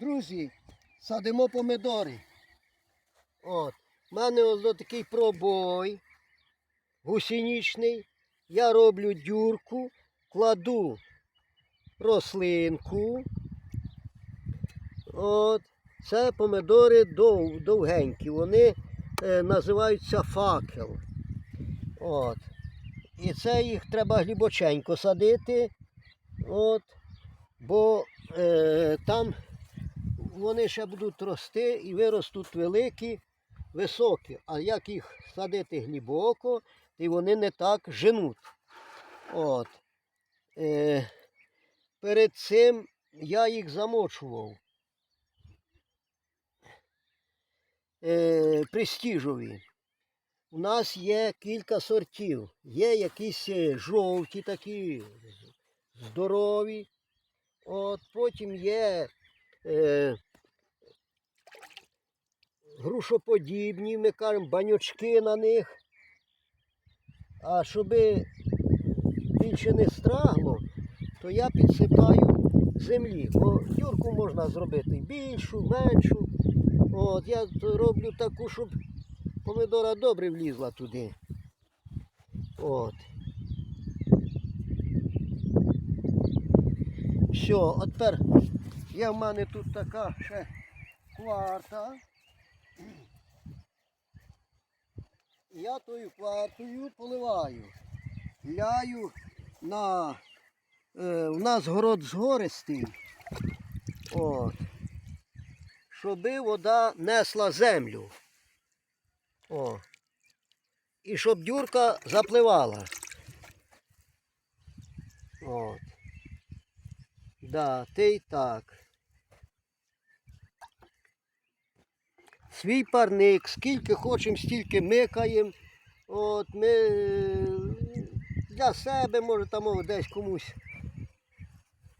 Друзі, садимо помидори. От. У мене ось такий пробой гусеничний. Я роблю дюрку, кладу рослинку. От. Це помидори дов, довгенькі. Вони е, називаються факел. От. І це їх треба глибоченько садити. От. Бо е, там вони ще будуть рости і виростуть великі, високі. А як їх садити глибоко, і вони не так женуть. От. Е, перед цим я їх замочував. Е, престіжові. У нас є кілька сортів. Є якісь е, жовті такі, здорові. От, потім є е, грушоподібні, ми кажемо, банючки на них. А щоб більше не страгло, то я підсипаю землі. Бо дюрку можна зробити більшу, меншу. От, я роблю таку, щоб помидора добре влізла туди. От. Все, от тепер є в мене тут така ще кварта. І Я тою квартою поливаю. Ляю на. Е, у нас город згористий. От. Щоби вода несла землю. О. І щоб дюрка запливала. От. Да, ти й так. Свій парник, скільки хочемо, стільки микаємо. От ми е, для себе, може там десь комусь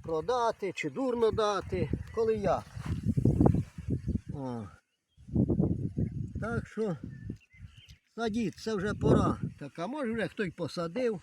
продати чи дурно дати, коли як. О. Так що садіть, це вже пора. Така, може вже хтось посадив.